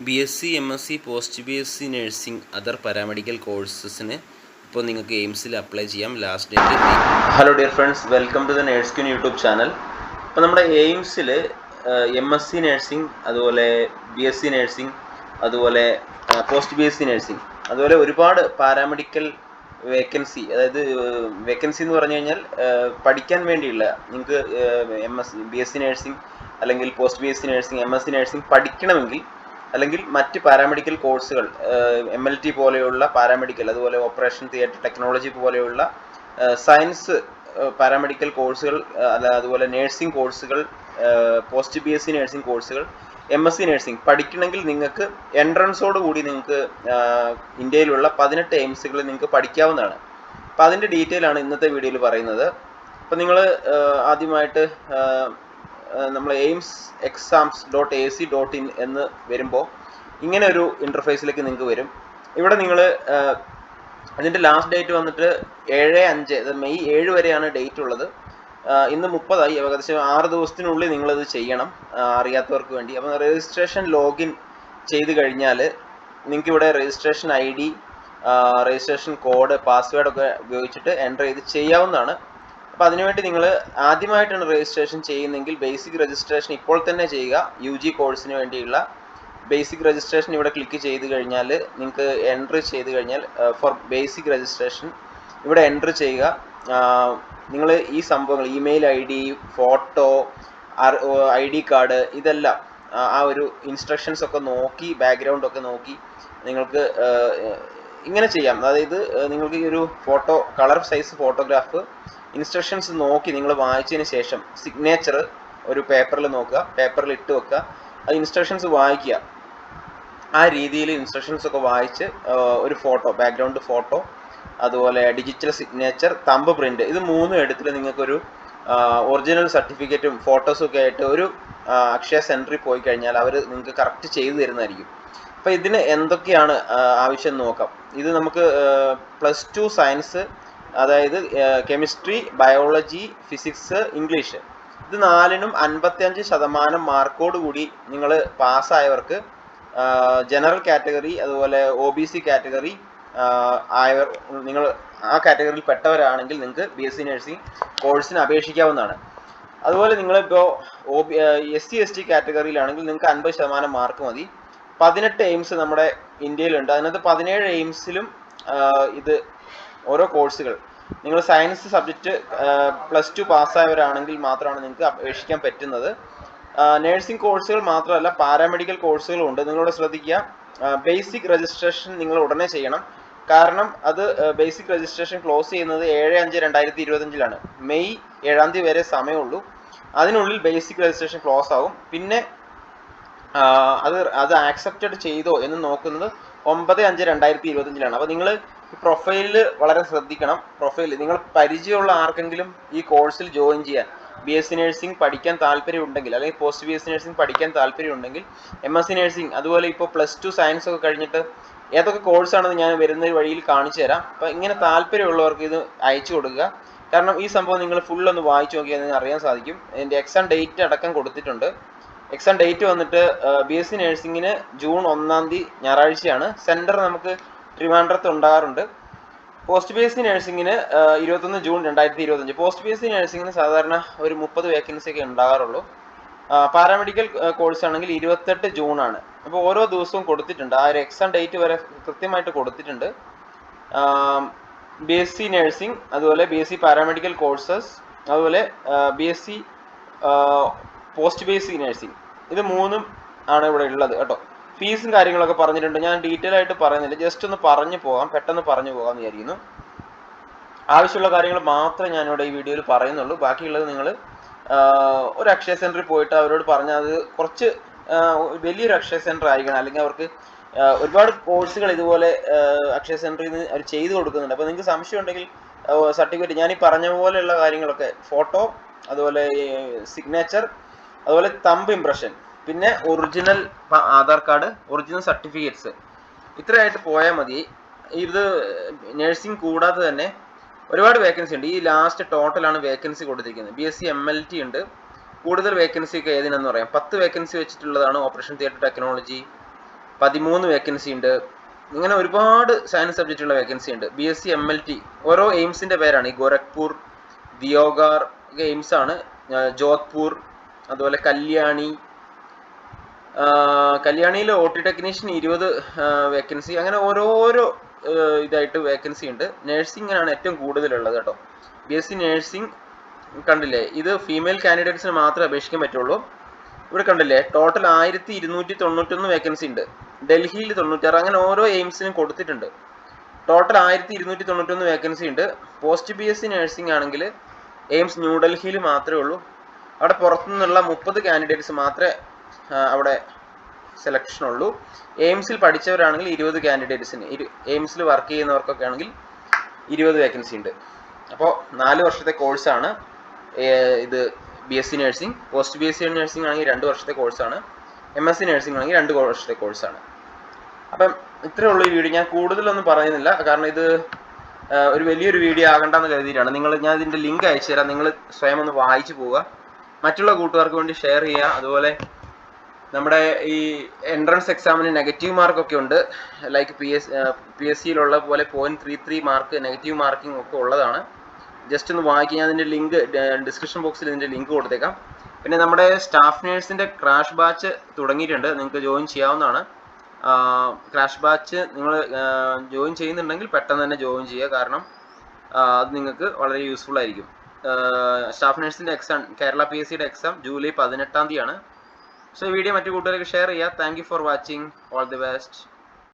B S C M S C post B S C nursing other paramedical കോഴ്സസിന് ഇപ്പോൾ നിങ്ങൾക്ക് എയിംസിൽ apply ചെയ്യാം. Last date hello dear friends welcome to the nurse queen YouTube channel അപ്പോൾ നമ്മുടെ എയിംസിൽ M S C nursing അതുപോലെ B S C nursing അതുപോലെ post B S C nursing അതുപോലെ ഒരുപാട് പാരാമെഡിക്കൽ വേക്കൻസി അതായത് വേക്കൻസി എന്ന് പറഞ്ഞു കഴിഞ്ഞാൽ പഠിക്കാൻ വേണ്ടിയുള്ള നിങ്ങൾക്ക് M S B S C nursing അല്ലെങ്കിൽ post B S C nursing M S C nursing പഠിക്കണമെങ്കിൽ അല്ലെങ്കിൽ മറ്റ് പാരാമെഡിക്കൽ കോഴ്സുകൾ എം എൽ ടി പോലെയുള്ള പാരാമെഡിക്കൽ അതുപോലെ ഓപ്പറേഷൻ തിയേറ്റർ ടെക്നോളജി പോലെയുള്ള സയൻസ് പാരാമെഡിക്കൽ കോഴ്സുകൾ അല്ല അതുപോലെ നേഴ്സിംഗ് കോഴ്സുകൾ post B S C nursing കോഴ്സുകൾ എം എസ് സി നേഴ്സിംഗ് പഠിക്കണമെങ്കിൽ നിങ്ങൾക്ക് എൻട്രൻസോട് കൂടി നിങ്ങൾക്ക് ഇന്ത്യയിലുള്ള പതിനെട്ട് എയിംസുകൾ നിങ്ങൾക്ക് പഠിക്കാവുന്നതാണ്. അപ്പം അതിന്റെ ഡീറ്റെയിൽ ആണ് ഇന്നത്തെ വീഡിയോയിൽ പറയുന്നത്. അപ്പം നിങ്ങൾ ആദ്യമായിട്ട് നമ്മൾ AIIMS exams dot A C dot in എന്ന് വരുമ്പോൾ ഇങ്ങനെ ഒരു ഇന്റർഫേസിലേക്ക് നിങ്ങൾക്ക് വരും. ഇവിടെ നിങ്ങൾ അതിന്റെ ലാസ്റ്റ് ഡേറ്റ് വന്നിട്ട് ഏഴ് അഞ്ച് മെയ് ഏഴ് വരെയാണ് ഡേറ്റ് ഉള്ളത്. ഇന്ന് മുപ്പതായി ഏകദേശം ആറ് ദിവസത്തിനുള്ളിൽ നിങ്ങളിത് ചെയ്യണം അറിയാത്തവർക്ക് വേണ്ടി. അപ്പം രജിസ്ട്രേഷൻ ലോഗിൻ ചെയ്ത് കഴിഞ്ഞാൽ നിങ്ങൾക്ക് ഇവിടെ registration I D registration code password ഒക്കെ ഉപയോഗിച്ചിട്ട് എന്റർ ചെയ്ത് ചെയ്യാവുന്നതാണ്. അപ്പോൾ അതിനുവേണ്ടി നിങ്ങൾ ആദ്യമായിട്ടാണ് രജിസ്ട്രേഷൻ ചെയ്യുന്നതെങ്കിൽ ബേസിക് രജിസ്ട്രേഷൻ ഇപ്പോൾ തന്നെ ചെയ്യുക. യു ജി കോഴ്സിന് വേണ്ടിയുള്ള ബേസിക് രജിസ്ട്രേഷൻ ഇവിടെ ക്ലിക്ക് ചെയ്ത് കഴിഞ്ഞാൽ നിങ്ങൾക്ക് എൻട്രി ചെയ്ത് കഴിഞ്ഞാൽ ഫോർ ബേസിക് രജിസ്ട്രേഷൻ ഇവിടെ എൻട്രി ചെയ്യുക. നിങ്ങൾ ഈ സംഭവങ്ങൾ email I D photo I D card ഇതെല്ലാം ആ, ഒരു ഇൻസ്ട്രക്ഷൻസ് ഒക്കെ നോക്കി ബാക്ക്ഗ്രൗണ്ട് ഒക്കെ നോക്കി നിങ്ങൾക്ക് ഇങ്ങനെ ചെയ്യാം. അതായത് നിങ്ങൾക്ക് ഈ ഒരു photo colour size photograph instructions നോക്കി നിങ്ങൾ വായിച്ചതിന് ശേഷം സിഗ്നേച്ചർ ഒരു പേപ്പറിൽ നോക്കുക. പേപ്പറിൽ ഇട്ട് വെക്കുക. അത് ഇൻസ്ട്രക്ഷൻസ് വായിക്കുക. ആ രീതിയിൽ ഇൻസ്ട്രക്ഷൻസ് ഒക്കെ വായിച്ച് ഒരു ഫോട്ടോ ബാക്ക്ഗ്രൗണ്ട് ഫോട്ടോ അതുപോലെ ഡിജിറ്റൽ സിഗ്നേച്ചർ തമ്പ് പ്രിന്റ് ഇത് മൂന്നും എടുത്തിട്ട് നിങ്ങൾക്കൊരു ഒറിജിനൽ സർട്ടിഫിക്കറ്റും ഫോട്ടോസും ഒക്കെ ആയിട്ട് ഒരു അക്ഷയ സെന്ററിൽ പോയി കഴിഞ്ഞാൽ അവർ നിങ്ങൾക്ക് കറക്റ്റ് ചെയ്തു തരുന്നതായിരിക്കും. അപ്പോൾ ഇതിന് എന്തൊക്കെയാണ് ആവശ്യം നോക്കാം. ഇത് നമുക്ക് പ്ലസ് ടു സയൻസ് അതായത് കെമിസ്ട്രി ബയോളജി ഫിസിക്സ് ഇംഗ്ലീഷ് ഇത് നാലിനും അൻപത്തിയഞ്ച് ശതമാനം മാർക്കോട് കൂടി നിങ്ങൾ പാസ്സായവർക്ക് ജനറൽ കാറ്റഗറി അതുപോലെ ഒ ബി സി കാറ്റഗറി ആയവർ നിങ്ങൾ ആ കാറ്റഗറിയിൽ പെട്ടവരാണെങ്കിൽ നിങ്ങൾക്ക് ബി എസ് സി നഴ്സിംഗ് കോഴ്സിന് അപേക്ഷിക്കാവുന്നതാണ്. അതുപോലെ നിങ്ങളിപ്പോൾ O B S C S T കാറ്റഗറിയിലാണെങ്കിൽ നിങ്ങൾക്ക് അൻപത് ശതമാനം മാർക്ക് മതി. പതിനെട്ട് എയിംസ് നമ്മുടെ ഇന്ത്യയിലുണ്ട്. അതിനകത്ത് പതിനേഴ് എയിംസിലും ഇത് ഓരോ കോഴ്സുകൾ. നിങ്ങൾ സയൻസ് സബ്ജക്റ്റ് പ്ലസ് ടു പാസ്സായവരാണെങ്കിൽ മാത്രമാണ് നിങ്ങൾക്ക് അപേക്ഷിക്കാൻ പറ്റുന്നത്. നേഴ്സിംഗ് കോഴ്സുകൾ മാത്രമല്ല പാരാമെഡിക്കൽ കോഴ്സുകളും ഉണ്ട്. നിങ്ങളോട് ശ്രദ്ധിക്കുക. ബേസിക് രജിസ്ട്രേഷൻ നിങ്ങൾ ഉടനെ ചെയ്യണം. കാരണം അത് ബേസിക് രജിസ്ട്രേഷൻ ക്ലോസ് ചെയ്യുന്നത് ഏഴ് അഞ്ച് രണ്ടായിരത്തി ഇരുപത്തഞ്ചിലാണ് മെയ് ഏഴാം തീയതി വരെ സമയമുള്ളൂ. അതിനുള്ളിൽ ബേസിക് രജിസ്ട്രേഷൻ ക്ലോസ് ആവും. പിന്നെ അത് അത് ആക്സെപ്റ്റഡ് ചെയ്തോ എന്ന് നോക്കുന്നത് ഒമ്പത് അഞ്ച് രണ്ടായിരത്തി ഇരുപത്തഞ്ചിലാണ് അപ്പോൾ നിങ്ങൾ പ്രൊഫൈലിൽ വളരെ ശ്രദ്ധിക്കണം. പ്രൊഫൈൽ നിങ്ങൾ പരിചയമുള്ള ആർക്കെങ്കിലും ഈ കോഴ്സിൽ ജോയിൻ ചെയ്യാൻ ബി എസ് സി നഴ്സിംഗ് പഠിക്കാൻ താല്പര്യമുണ്ടെങ്കിൽ അല്ലെങ്കിൽ post B S C nursing പഠിക്കാൻ താല്പര്യമുണ്ടെങ്കിൽ എം എസ് സി നഴ്സിംഗ് അതുപോലെ ഇപ്പോൾ പ്ലസ് ടു സയൻസ് ഒക്കെ കഴിഞ്ഞിട്ട് ഏതൊക്കെ കോഴ്സാണെന്ന് ഞാൻ വരുന്ന വഴിയിൽ കാണിച്ചു തരാം. അപ്പോൾ ഇങ്ങനെ താല്പര്യമുള്ളവർക്ക് ഇത് അയച്ചു കൊടുക്കുക. കാരണം ഈ സംഭവം നിങ്ങൾ ഫുൾ ഒന്ന് വായിച്ചു നോക്കിയാൽ നിങ്ങൾക്ക് അറിയാൻ സാധിക്കും. എന്റെ എക്സാം ഡേറ്റ് അടക്കം കൊടുത്തിട്ടുണ്ട്. എക്സാം ഡേറ്റ് വന്നിട്ട് ബി എസ് സി നഴ്സിംഗിന് ജൂൺ ഒന്നാം തീയതി ഞായറാഴ്ചയാണ്. സെന്റർ നമുക്ക് ട്രിവാൻഡ്രത്ത് ഉണ്ടാകാറുണ്ട്. പോസ്റ്റ് ബി എസ് സി നഴ്സിംഗിന് ഇരുപത്തൊന്ന് ജൂൺ രണ്ടായിരത്തി ഇരുപത്തഞ്ച് പോസ്റ്റ് ബി എസ് സി നഴ്സിംഗിന് സാധാരണ ഒരു മുപ്പത് വേക്കൻസി ഒക്കെ ഉണ്ടാകാറുള്ളൂ. പാരാമെഡിക്കൽ കോഴ്സ് ആണെങ്കിൽ ഇരുപത്തെട്ട് ജൂൺ ആണ്. അപ്പോൾ ഓരോ ദിവസവും കൊടുത്തിട്ടുണ്ട്. ആ ഒരു എക്സാം ഡേറ്റ് വരെ കൃത്യമായിട്ട് കൊടുത്തിട്ടുണ്ട്. ബി എസ് സി നഴ്സിംഗ് അതുപോലെ B S C paramedical courses അതുപോലെ B S C post base nursing ഇത് മൂന്നും ആണ് ഇവിടെ ഉള്ളത് കേട്ടോ. ഫീസും കാര്യങ്ങളൊക്കെ പറഞ്ഞിട്ടുണ്ട്. ഞാൻ ഡീറ്റെയിൽ ആയിട്ട് പറയുന്നില്ല. ജസ്റ്റ് ഒന്ന് പറഞ്ഞു പോകാം. പെട്ടെന്ന് പറഞ്ഞു പോകാം വിചാരിക്കുന്നു. ആവശ്യമുള്ള കാര്യങ്ങൾ മാത്രമേ ഞാനിവിടെ ഈ വീഡിയോയിൽ പറയുന്നുള്ളൂ. ബാക്കിയുള്ളത് നിങ്ങൾ ഒരു അക്ഷയ സെന്ററിൽ പോയിട്ട് അവരോട് പറഞ്ഞാൽ അത് കുറച്ച് വലിയൊരു അക്ഷയ സെന്റർ ആയിരിക്കണം. അല്ലെങ്കിൽ അവർക്ക് ഒരുപാട് കോഴ്സുകൾ ഇതുപോലെ അക്ഷയ സെന്ററിൽ നിന്ന് അവർ ചെയ്തു കൊടുക്കുന്നുണ്ട്. അപ്പോൾ നിങ്ങൾക്ക് സംശയം ഉണ്ടെങ്കിൽ സർട്ടിഫിക്കറ്റ് ഞാൻ ഈ പറഞ്ഞ പോലെയുള്ള കാര്യങ്ങളൊക്കെ ഫോട്ടോ അതുപോലെ സിഗ്നേച്ചർ അതുപോലെ തമ്പ് ഇംപ്രഷൻ പിന്നെ original Aadhaar card original certificates ഇത്രയായിട്ട് പോയാൽ മതി. ഇത് നഴ്സിംഗ് കൂടാതെ തന്നെ ഒരുപാട് വേക്കൻസി ഉണ്ട്. ഈ ലാസ്റ്റ് ടോട്ടലാണ് വേക്കൻസി കൊടുത്തിരിക്കുന്നത്. B S C M L T ഉണ്ട്. കൂടുതൽ വേക്കൻസി ഒക്കെ ഏതിനെന്ന് പറയാം. പത്ത് വേക്കൻസി വെച്ചിട്ടുള്ളതാണ് ഓപ്പറേഷൻ തിയേറ്റർ ടെക്നോളജി പതിമൂന്ന് വേക്കൻസി ഉണ്ട്. ഇങ്ങനെ ഒരുപാട് സയൻസ് സബ്ജക്റ്റുള്ള വേക്കൻസി ഉണ്ട്. B S C M L T ഓരോ എയിംസിന്റെ പേരാണ്. ഈ ഗോരഖ്പൂർ ദിയോഗാർ എയിംസ് ആണ്. ജോധ്പൂർ അതുപോലെ കല്യാണി. കല്യാണിയിൽ ഒ ടി ടെക്നീഷ്യൻ ഇരുപത് വേക്കൻസി അങ്ങനെ ഓരോരോ ഇതായിട്ട് വേക്കൻസി ഉണ്ട്. നേഴ്സിംഗിനാണ് ഏറ്റവും കൂടുതലുള്ളത് കേട്ടോ. ബി എസ് സി നേഴ്സിംഗ് കണ്ടില്ലേ? ഇത് ഫീമെയിൽ കാൻഡിഡേറ്റ്സിന് മാത്രമേ അപേക്ഷിക്കാൻ പറ്റുള്ളൂ. ഇവിടെ കണ്ടില്ലേ? ടോട്ടൽ ആയിരത്തി ഇരുന്നൂറ്റി തൊണ്ണൂറ്റൊന്ന് വേക്കൻസി ഉണ്ട്. ഡൽഹിയിൽ തൊണ്ണൂറ്റാറ് അങ്ങനെ ഓരോ എയിംസിനും കൊടുത്തിട്ടുണ്ട്. ടോട്ടൽ ആയിരത്തി ഇരുന്നൂറ്റി തൊണ്ണൂറ്റൊന്ന് വേക്കൻസി ഉണ്ട്. Post B S C nursing ആണെങ്കിൽ എയിംസ് ന്യൂഡൽഹിയിൽ മാത്രമേ ഉള്ളൂ. അവിടെ പുറത്തുനിന്നുള്ള മുപ്പത് കാൻഡിഡേറ്റ്സ് മാത്രമേ അവിടെ സെലക്ഷൻ ഉള്ളൂ. എയിംസിൽ പഠിച്ചവരാണെങ്കിൽ ഇരുപത് കാൻഡിഡേറ്റ്സിന് എയിംസിൽ വർക്ക് ചെയ്യുന്നവർക്കൊക്കെ ആണെങ്കിൽ ഇരുപത് വേക്കൻസി ഉണ്ട്. അപ്പോൾ നാല് വർഷത്തെ കോഴ്സാണ് ഇത് B S C nursing post B S C nursing ആണെങ്കിൽ രണ്ട് വർഷത്തെ കോഴ്സാണ് എം എസ് സി നഴ്സിംഗ് ആണെങ്കിൽ രണ്ട് വർഷത്തെ കോഴ്സാണ് അപ്പം ഇത്രയേ ഉള്ളൂ ഈ വീഡിയോ. ഞാൻ കൂടുതലൊന്നും പറയുന്നില്ല. കാരണം ഇത് ഒരു വലിയൊരു വീഡിയോ ആകണ്ടെന്ന് കരുതിയിട്ടാണ്. നിങ്ങൾ ഞാൻ ഇതിന്റെ ലിങ്ക് അയച്ചു തരാം നിങ്ങൾ സ്വയം ഒന്ന് വായിച്ചു പോവുക. മറ്റുള്ള കൂട്ടുകാർക്ക് വേണ്ടി ഷെയർ ചെയ്യുക. അതുപോലെ നമ്മുടെ ഈ എൻട്രൻസ് എക്സാമിന് നെഗറ്റീവ് മാർക്കൊക്കെ ഉണ്ട്. Like P S P S സിയിലുള്ള പോലെ point three three mark negative marking ഒക്കെ ഉള്ളതാണ്. ജസ്റ്റ് ഒന്ന് വായിക്കുക അതിന്റെ ലിങ്ക് ഡിസ്ക്രിപ്ഷൻ ബോക്സിൽ ഇതിന്റെ ലിങ്ക് കൊടുത്തേക്കാം. പിന്നെ നമ്മുടെ സ്റ്റാഫ് നേഴ്സിന്റെ ക്രാഷ് ബാച്ച് തുടങ്ങിയിട്ടുണ്ട്. നിങ്ങൾക്ക് ജോയിൻ ചെയ്യാവുന്നതാണ്. ക്രാഷ് ബാച്ച് നിങ്ങൾ ജോയിൻ ചെയ്യുന്നുണ്ടെങ്കിൽ പെട്ടെന്ന് തന്നെ ജോയിൻ ചെയ്യുക. കാരണം അത് നിങ്ങൾക്ക് വളരെ യൂസ്ഫുൾ ആയിരിക്കും. സ്റ്റാഫ് നഴ്സിന്റെ എക്സാം കേരള പി എസ് സിയുടെ എക്സാം ജൂലൈ പതിനെട്ടാം തീയതിയാണ്. സോ ഈ വീഡിയോ മറ്റു കൂട്ടുകാർക്ക് ഷെയർ ചെയ്യുക thank for watching all the best